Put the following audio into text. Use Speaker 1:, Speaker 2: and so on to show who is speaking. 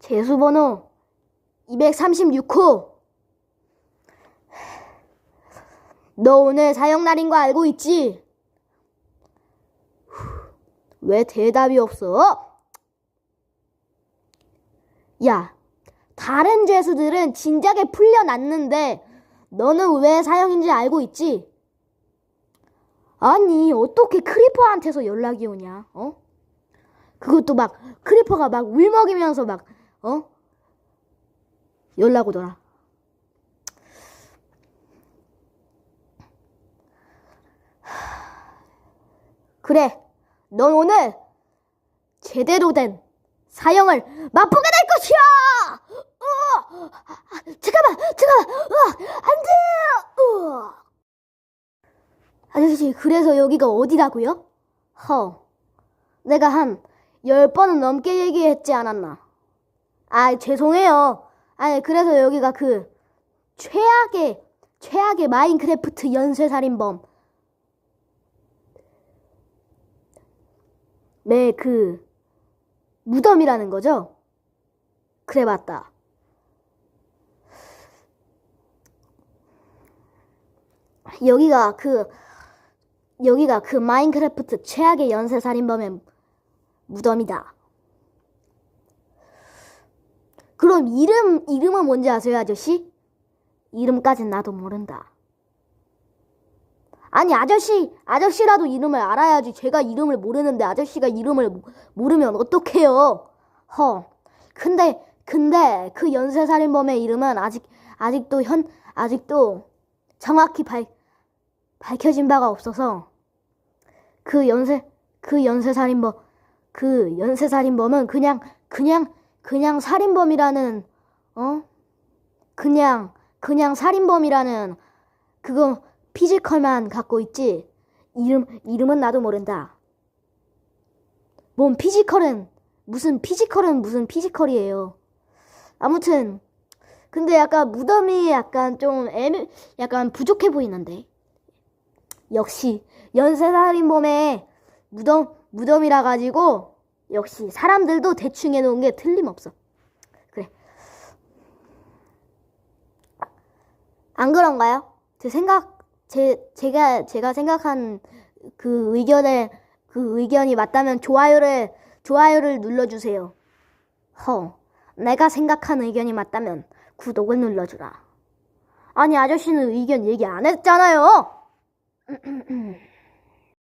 Speaker 1: 제수번호 236호. 너 오늘 사형날인 거 알고 있지? 왜 대답이 없어? 야, 다른 죄수들은 진작에 풀려났는데 너는 왜 사형인지 알고 있지? 아니, 어떻게 크리퍼한테서 연락이 오냐? 어? 그것도 막 크리퍼가 막 울먹이면서 막 어? 연락 오더라. 그래, 넌 오늘 제대로 된 사형을 맛보게 될 것이야! 어! 아, 잠깐만, 잠깐만, 어, 안 돼! 어. 아저씨, 그래서 여기가 어디라고요? 허, 내가 한 열 번은 넘게 얘기했지 않았나? 아, 죄송해요. 아니, 그래서 여기가 그 최악의, 최악의 마인크래프트 연쇄살인범. 네, 그, 무덤이라는 거죠? 그래, 맞다. 여기가 그, 여기가 그 마인크래프트 최악의 연쇄살인범의 무덤이다. 그럼 이름, 이름은 뭔지 아세요, 아저씨? 이름까진 나도 모른다. 아니, 아저씨, 아저씨라도 이름을 알아야지. 제가 이름을 모르는데 아저씨가 이름을 모- 모르면 어떡해요? 허. 근데, 근데 그 연쇄살인범의 이름은 아직, 아직도 현, 아직도 정확히 밝, 밝혀진 바가 없어서 그 연쇄, 그 연쇄살인범, 그 연쇄살인범은 그냥, 그냥, 그냥 살인범이라는, 어? 그냥, 그냥 살인범이라는 그거 피지컬만 갖고 있지. 이름, 이름은 나도 모른다. 뭔 피지컬은, 무슨 피지컬은 무슨 피지컬이에요. 아무튼, 근데 약간 무덤이 약간 좀 애매, 약간 부족해 보이는데. 역시, 연쇄살인범의 무덤, 무덤이라 가지고, 역시 사람들도 대충 해놓은 게 틀림없어. 그래. 안 그런가요? 제 생각, 제, 제가, 제가 생각한 그 의견에, 그 의견이 맞다면 좋아요를, 좋아요를 눌러주세요. 허, 내가 생각한 의견이 맞다면 구독을 눌러주라. 아니, 아저씨는 의견 얘기 안 했잖아요!